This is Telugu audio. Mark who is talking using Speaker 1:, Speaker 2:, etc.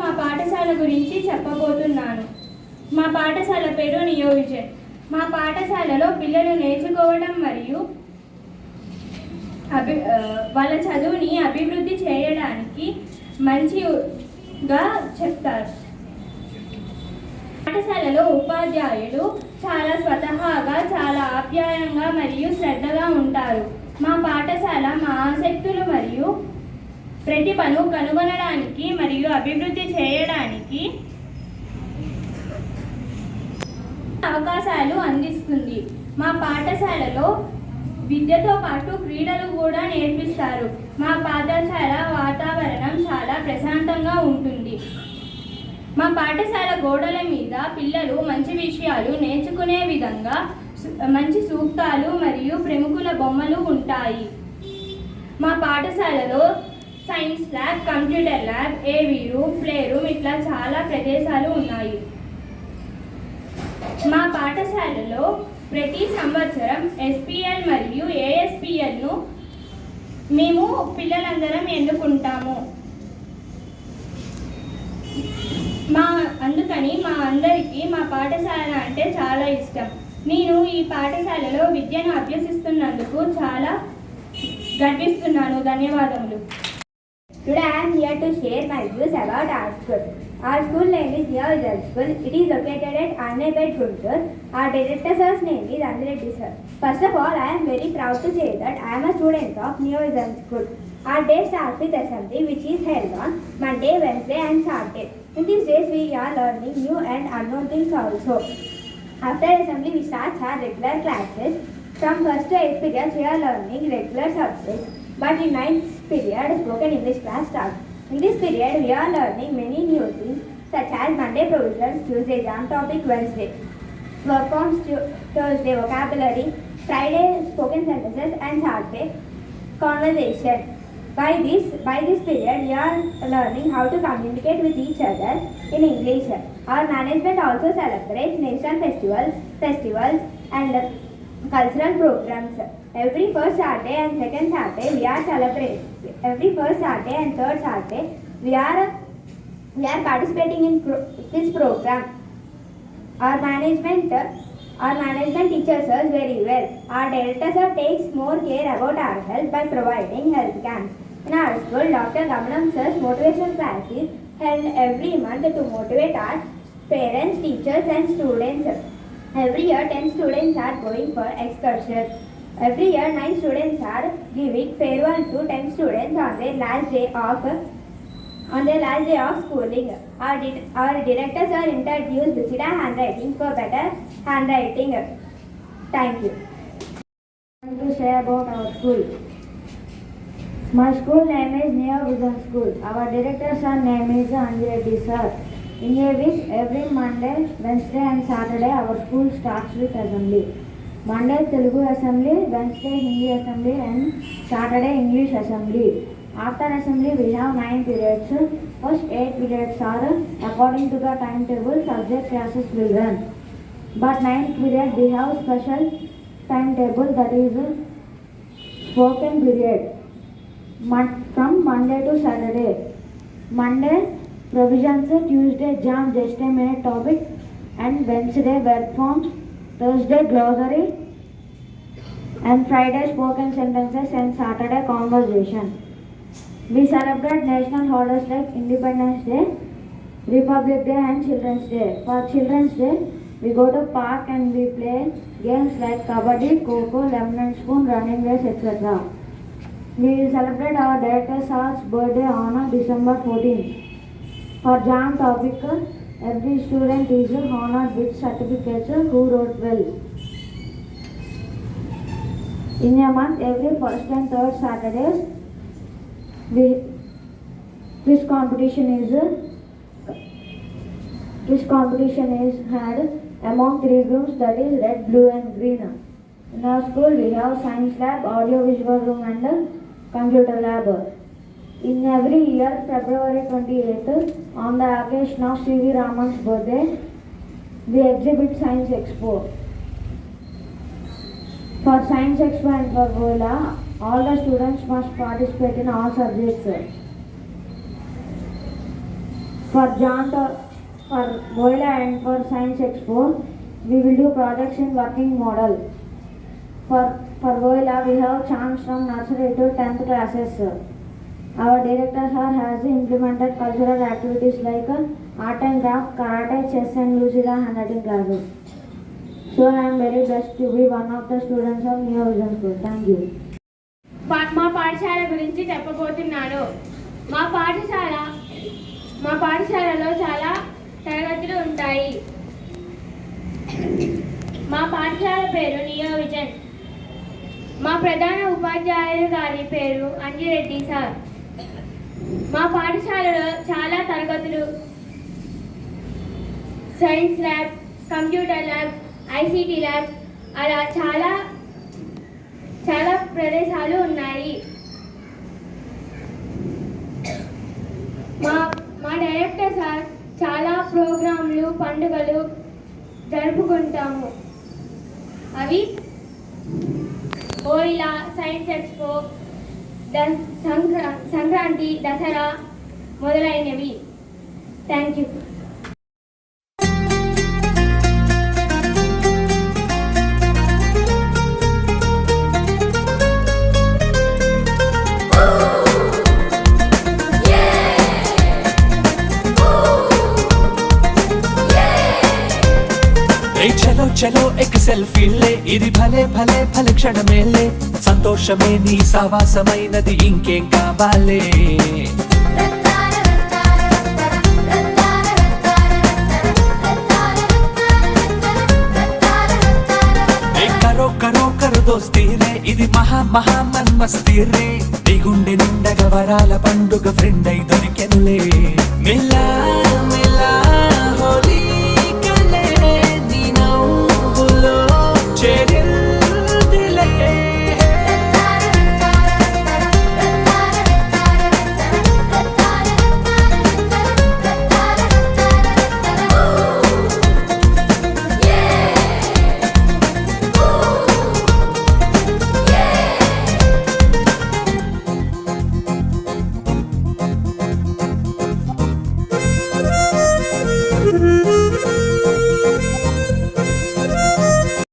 Speaker 1: మా పాఠశాల గురించి చెప్పబోతున్నాను. మా పాఠశాల పేరు నియోవిజన్ మా పాఠశాలలో పిల్లలు నేర్చుకోవడం మరియు అభి వాళ్ళ చదువుని అభివృద్ధి చేయడానికి మంచిగా చెప్తారు. పాఠశాలలో ఉపాధ్యాయులు చాలా స్వతహాగా చాలా ఆప్యాయంగా మరియు శ్రద్ధగా ఉంటారు. మా పాఠశాల మా ఆసక్తులు మరియు ప్రతిభను కనుగొనడానికి మరియు అభివృద్ధి చేయడానికి అవకాశాలు అందిస్తుంది. మా పాఠశాలలో విద్యతో పాటు క్రీడలు కూడా నేర్పిస్తారు. మా పాఠశాల వాతావరణం చాలా ప్రశాంతంగా ఉంటుంది. మా పాఠశాల గోడల మీద పిల్లలు మంచి విషయాలు నేర్చుకునే విధంగా మంచి సూక్తాలు మరియు ప్రముఖుల బొమ్మలు ఉంటాయి. మా పాఠశాలలో science lab computer lab AV room play room ఇట్లా చాలా ప్రదేశాలు ఉన్నాయి. మా పాఠశాలలో ప్రతి సంవత్సరం ఎస్పిఎల్ మరియు ఏఎస్పిఎల్ను మేము పిల్లలందరం ఎన్నుకుంటాము. మా అందుకని మా అందరికీ మా పాఠశాల అంటే చాలా ఇష్టం. నేను ఈ పాఠశాలలో విద్యను అభ్యసిస్తున్నందుకు చాలా గర్విస్తున్నాను. ధన్యవాదములు.
Speaker 2: Today I am here to share my views about our school. Our school name is Neo Visual School. It is located at Annabed Guntur. Our director sir's name is Andireddy sir. First of all, I am very proud to say that I am a student of Neo Visual School. Our day starts with assembly which is held on Monday, Wednesday and Saturday. In these days we are learning new and unknown things also. After assembly, we start our regular classes. From first to eighth period, we are learning regular subjects. But in ninth period, spoken English class starts. In this period, we are learning many new things such as Monday provisions, Tuesday jam topic, Wednesday work Tu- Thursday vocabulary, Friday spoken sentences, and Saturday conversation. By this, by this period, we are learning how to communicate with each other in English. Our management also celebrates national festivals, festivals, and cultural programs. Every first Saturday and second Saturday, we are celebrating. Every first Saturday and third Saturday, we are we are participating in pro- this program. Our management, our management teaches us very well. Our director sir takes more care about our health by providing health camps. In our school, Dr. Gamanam sir's motivation class is held every month to motivate our parents, teachers and students. Every year, 10 students are going for excursion. Every year, 9 students are giving farewell to 10 students on their last day of on their last day of schooling. Our, di- our directors are introduced Lucida handwriting for better handwriting. Thank you.
Speaker 3: to say about our school. My school name is Neo Vision School. Our director's name is Anjireddy sir. In a week, every Monday, Wednesday and Saturday, our school starts with assembly. Monday Telugu assembly, Wednesday Hindi assembly and Saturday English assembly. After assembly, we have nine periods. First eight periods are according to the timetable subject classes will run. But ninth period we have special timetable that is spoken period from Monday to Saturday. Monday provisions, Tuesday jam just a topic and Wednesday word forms, Thursday glossary and Friday spoken sentences and Saturday conversation. We celebrate national holidays like Independence Day, Republic Day and Children's Day. For Children's Day, we go to park and we play games like kabaddi, kho lemon spoon, running race, etc. We celebrate our director sir's birthday on December 14th. For jam topic, every student is honored with certificates who wrote well. In a month, every first and third Saturdays, we this competition is this competition is had among three groups that is red, blue and green. In our school we have science lab, audio visual room and computer lab. In every year, February 28th, on the occasion of C.V. Raman's birthday, we exhibit science expo. For science expo and for Gola, all the students must participate in all subjects. For For John, for Voila and for Science Expo, we will do projects in working model. For, for Voila, we have chants from nursery to 10th classes. Our director sir has implemented cultural activities like uh, art and craft, karate, chess and music and handwriting classes. So I am very blessed to be one of the students of New Vision School. Thank you.
Speaker 4: పా- మా పాఠశాల గురించి చెప్పబోతున్నాను మా పాఠశాల మా పాఠశాలలో చాలా తరగతులు ఉంటాయి మా పాఠశాల పేరు నియో విజన్ మా ప్రధాన ఉపాధ్యాయులు గారి పేరు అంజిరెడ్డి సార్ మా పాఠశాలలో చాలా తరగతులు. Science lab computer lab ICT lab అలా చాలా చాలా ప్రదేశాలు ఉన్నాయి. మా మా డైరెక్టర్ సార్ చాలా ప్రోగ్రాంలు పండుగలు జరుపుకుంటాము. అవి ఓయిలా సైన్స్ ఎక్స్పో సంక్రాంతి దసరా మొదలైనవి. Thank you.
Speaker 5: చలో చలో ఎక్ సెల్ఫీలే ఇది భలే భలే భలే క్షణమేలే సంతోషమే నీ సావాసమైనది ఇంకేం కావాలే. కరో కరో కరు దోస్తీరే ఇది మహా మహా మన్మస్తీరే. నీ గుండె నిండగ వరాల పండుగ ఫ్రెండ్ అయి దొరికెనులే. మిల్లా